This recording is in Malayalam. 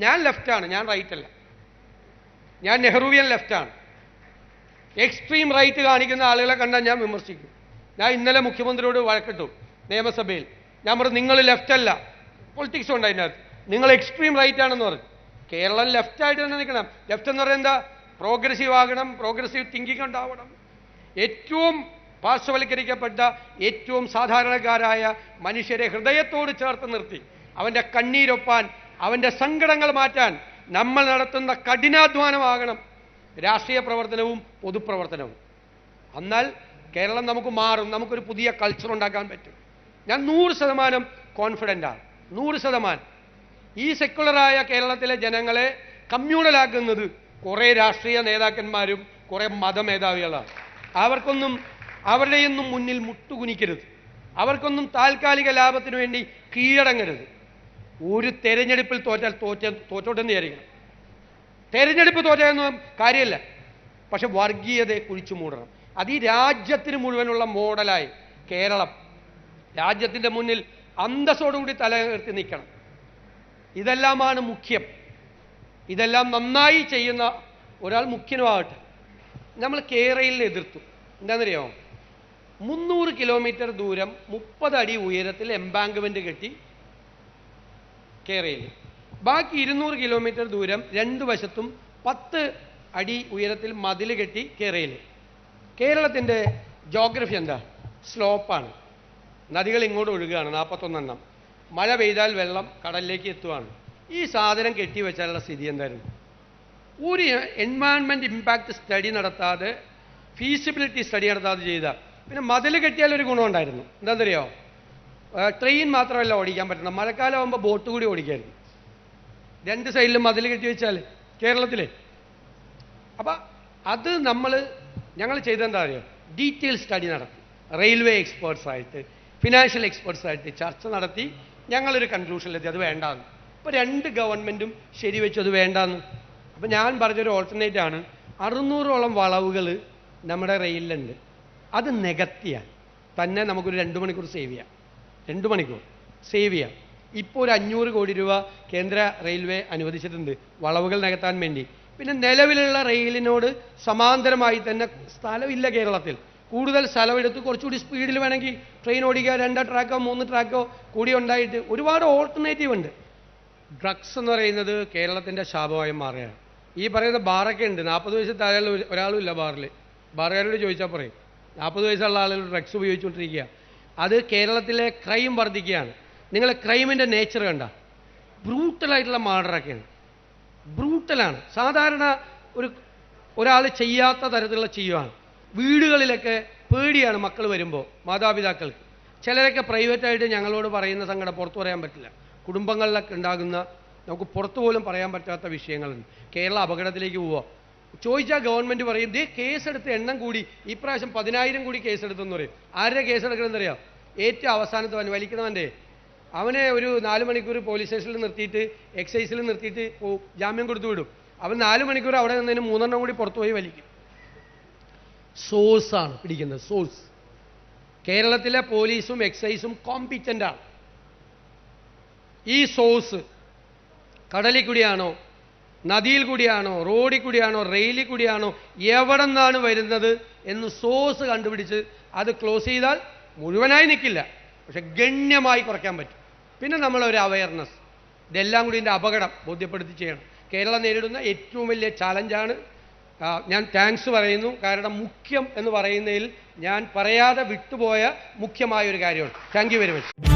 ഞാൻ ലെഫ്റ്റാണ് ഞാൻ റൈറ്റ് അല്ല. ഞാൻ നെഹ്റുവിയൻ ലെഫ്റ്റാണ് എക്സ്ട്രീം റൈറ്റ് കാണിക്കുന്ന ആളുകളെ കണ്ടാൽ ഞാൻ വിമർശിക്കും. ഞാൻ ഇന്നലെ മുഖ്യമന്ത്രിയോട് വഴക്കിട്ടു നിയമസഭയിൽ. ഞാൻ പറഞ്ഞു നിങ്ങൾ ലെഫ്റ്റ് അല്ല. പൊളിറ്റിക്സ് ഉണ്ട് അതിനകത്ത് നിങ്ങൾ എക്സ്ട്രീം റൈറ്റ് ആണെന്ന് പറഞ്ഞു. കേരളം ലെഫ്റ്റ് ആയിട്ട് തന്നെ നിൽക്കണം. ലെഫ്റ്റ് എന്ന് പറയുന്നത് എന്താ? പ്രോഗ്രസീവ് ആകണം പ്രോഗ്രസീവ് തിങ്കിങ് ഉണ്ടാവണം. ഏറ്റവും പാർശ്വവൽക്കരിക്കപ്പെട്ട ഏറ്റവും സാധാരണക്കാരായ മനുഷ്യരെ ഹൃദയത്തോട് ചേർത്ത് നിർത്തി. അവന്റെ കണ്ണീരൊപ്പാൻ അവന്റെ സങ്കടങ്ങൾ മാറ്റാൻ നമ്മൾ നടത്തുന്ന കഠിനാധ്വാനമാകണം. രാഷ്ട്രീയ പ്രവർത്തനവും പൊതുപ്രവർത്തനവും. എന്നാൽ കേരളം നമുക്ക് മാറും. നമുക്കൊരു പുതിയ കൾച്ചർ ഉണ്ടാക്കാൻ പറ്റും. ഞാൻ നൂറ് ശതമാനം കോൺഫിഡന്റാണ് നൂറ് ശതമാനം. ഈ സെക്കുലറായ കേരളത്തിലെ ജനങ്ങളെ കമ്മ്യൂണലാക്കുന്നത് കുറേ രാഷ്ട്രീയ നേതാക്കന്മാരും കുറേ മതമേധാവികളാണ്. അവർക്കൊന്നും അവരുടെയൊന്നും മുന്നിൽ മുട്ടുകുനിക്കരുത്. അവർക്കൊന്നും താൽക്കാലിക ലാഭത്തിനു വേണ്ടി കീഴടങ്ങരുത്. ഒരു തെരഞ്ഞെടുപ്പിൽ തോറ്റാൽ തോറ്റ തോറ്റോട്ടെന്ന് വിചാരിക്കണം. തെരഞ്ഞെടുപ്പ് തോറ്റൊന്നും കാര്യമല്ല. പക്ഷെ വർഗീയതയെ കുഴിച്ചു മൂടണം. അത് ഈ രാജ്യത്തിന് മുഴുവനുള്ള മോഡലായി കേരളം. രാജ്യത്തിന്റെ മുന്നിൽ അന്തസ്സോടുകൂടി തല ഉയർത്തി നിൽക്കണം. ഇതെല്ലാമാണ് മുഖ്യം. ഇതെല്ലാം നന്നായി ചെയ്യുന്ന ഒരാൾ മുഖ്യനുമാകട്ടെ. നമ്മൾ കേരളയിൽ എതിർത്തു. എന്താണെന്നറിയാമോ? മുന്നൂറ് കിലോമീറ്റർ ദൂരം മുപ്പത് അടി ഉയരത്തിൽ എംബാങ്ക്മെന്റ് കെട്ടി കേരളയിൽ. ബാക്കി ഇരുന്നൂറ് കിലോമീറ്റർ ദൂരം രണ്ടു വശത്തും പത്ത് അടി ഉയരത്തിൽ മതിൽ കെട്ടി കേരയിൽ കേരളത്തിന്റെ ജോഗ്രഫി എന്താ? സ്ലോപ്പാണ്. നദികൾ ഇങ്ങോട്ട് ഒഴുകുകയാണ് നാൽപ്പത്തൊന്നെണ്ണം മഴ പെയ്താൽ വെള്ളം കടലിലേക്ക് എത്തുകയാണ് ഈ സാധനം കെട്ടിവെച്ചാലുള്ള സ്ഥിതി എന്തായിരുന്നു? ഒരു എൻവയൺമെന്റ് ഇമ്പാക്റ്റ് സ്റ്റഡി നടത്താതെ ഫീസിബിലിറ്റി സ്റ്റഡി നടത്താതെ ചെയ്ത. പിന്നെ മതിൽ കെട്ടിയാൽ ഒരു ഗുണമുണ്ടായിരുന്നു. എന്താണെന്നറിയോ ട്രെയിൻ മാത്രമല്ല ഓടിക്കാൻ പറ്റണം മഴക്കാലമാകുമ്പോൾ ബോട്ട് കൂടി ഓടിക്കായിരുന്നു. രണ്ട് സൈഡിലും മതിൽ കെട്ടി വെച്ചാൽ കേരളത്തിലെ. അപ്പം അത് നമ്മൾ ഞങ്ങൾ ചെയ്തെന്താ അറിയോ? ഡീറ്റെയിൽ സ്റ്റഡി നടത്തി. റെയിൽവേ എക്സ്പേർട്സ് ആയിട്ട് ഫിനാൻഷ്യൽ എക്സ്പേർട്സ് ആയിട്ട് ചർച്ച നടത്തി ഞങ്ങളൊരു കൺക്ലൂഷനിലെത്തി അത് വേണ്ടാന്ന്. അപ്പോൾ രണ്ട് ഗവൺമെന്റും ശരിവെച്ചു അത് വേണ്ടാന്ന്. അപ്പോൾ ഞാൻ പറഞ്ഞൊരു ഓൾട്ടർനേറ്റ് ആണ്. അറുന്നൂറോളം വളവുകൾ നമ്മുടെ റെയിലിലുണ്ട് അത് നികത്തിയാൽ തന്നെ നമുക്കൊരു രണ്ട് മണിക്കൂർ സേവ് ചെയ്യാം. രണ്ട് മണിക്കൂർ. സേവ് ചെയ്യാം. ഇപ്പോൾ ഒരു അഞ്ഞൂറ് കോടി രൂപ കേന്ദ്ര റെയിൽവേ അനുവദിച്ചിട്ടുണ്ട്. വളവുകൾ നികത്താൻ വേണ്ടി. പിന്നെ നിലവിലുള്ള റെയിലിനോട് സമാന്തരമായി തന്നെ സ്ഥലമില്ല കേരളത്തിൽ. കൂടുതൽ സ്ഥലമെടുത്ത് കുറച്ചുകൂടി സ്പീഡിൽ വേണമെങ്കിൽ ട്രെയിൻ ഓടിക്കുക രണ്ടോ ട്രാക്കോ മൂന്ന് ട്രാക്കോ കൂടി ഉണ്ടായിട്ട് ഒരുപാട് ഓൾട്ടർനേറ്റീവ് ഉണ്ട്. ഡ്രഗ്സ് എന്ന് പറയുന്നത് കേരളത്തിന്റെ ശാപമായി മാറുകയാണ്. ഈ പറയുന്ന ബാറൊക്കെ ഉണ്ട്. നാൽപ്പത് വയസ്സ് താഴെ ഒരാളും ഇല്ല ബാറിൽ ബാറുകാരോട് ചോദിച്ചാൽ പറയും. നാൽപ്പത് വയസ്സുള്ള ആളുകൾ ഡ്രഗ്സ് ഉപയോഗിച്ചുകൊണ്ടിരിക്കുക. അത് കേരളത്തിലെ ക്രൈം വർദ്ധിക്കുകയാണ്. നിങ്ങൾ ക്രൈമിന്റെ നേച്ചർ കണ്ട. ബ്രൂട്ടലായിട്ടുള്ള മാർഡറൊക്കെയാണ് ബ്രൂട്ടലാണ് സാധാരണ ഒരു ഒരാൾ ചെയ്യാത്ത തരത്തിലുള്ള ചെയ്യുവാണ്. വീടുകളിലൊക്കെ പേടിയാണ് മക്കൾ വരുമ്പോൾ മാതാപിതാക്കൾക്ക്. ചിലരൊക്കെ പ്രൈവറ്റായിട്ട് ഞങ്ങളോട് പറയുന്ന സങ്കടം പുറത്തു പറയാൻ പറ്റില്ല. കുടുംബങ്ങളിലൊക്കെ ഉണ്ടാകുന്ന നമുക്ക് പുറത്തു പോലും പറയാൻ പറ്റാത്ത വിഷയങ്ങളുണ്ട്. കേരള അപകടത്തിലേക്ക് പോവുക. ചോദിച്ചാൽ ഗവൺമെന്റ് പറയും ദേ കേസെടുത്ത് എണ്ണം കൂടി ഇപ്രാവശ്യം പതിനായിരം കൂടി കേസെടുത്തെന്ന് പറയും. ആരുടെ കേസെടുക്കണമെന്ന് അറിയാം ഏറ്റവും അവൻ വലിക്കുന്നവന്റെ. അവനെ ഒരു നാല് മണിക്കൂർ പോലീസ് സ്റ്റേഷനിൽ നിർത്തിയിട്ട് എക്സൈസിൽ നിർത്തിയിട്ട് ജാമ്യം കൊടുത്തു വിടും. അവൻ നാല് മണിക്കൂർ അവിടെ നിന്നതിന് മൂന്നെണ്ണം കൂടി പുറത്തു പോയി വലിക്കും സോഴ്സാണ് പിടിക്കുന്നത് സോഴ്സ് കേരളത്തിലെ പോലീസും എക്സൈസും കോമ്പിറ്റന്റാണ് ഈ സോഴ്സ് കടലിൽ കൂടിയാണോ നദിയിൽ കൂടിയാണോ റോഡിൽ കൂടിയാണോ റെയിലിൽ കൂടിയാണോ എവിടെ നിന്നാണ് വരുന്നത് എന്ന് സോഴ്സ് കണ്ടുപിടിച്ച് അത് ക്ലോസ് ചെയ്താൽ മുഴുവനായി നിൽക്കില്ല. പക്ഷെ ഗണ്യമായി കുറയ്ക്കാൻ പറ്റും. പിന്നെ നമ്മളൊരു അവയർനെസ് ഇതെല്ലാം കൂടി ഇതിന്റെ അപകടം ബോധ്യപ്പെടുത്തി ചെയ്യണം. കേരളം നേരിടുന്ന ഏറ്റവും വലിയ ചാലഞ്ചാണ് ഞാൻ താങ്ക്സ് പറയുന്നു. കാരണം മുഖ്യം എന്ന് പറയുന്നതിൽ ഞാൻ പറയാതെ വിട്ടുപോയ മുഖ്യമായ ഒരു കാര്യമാണ്. Thank you very much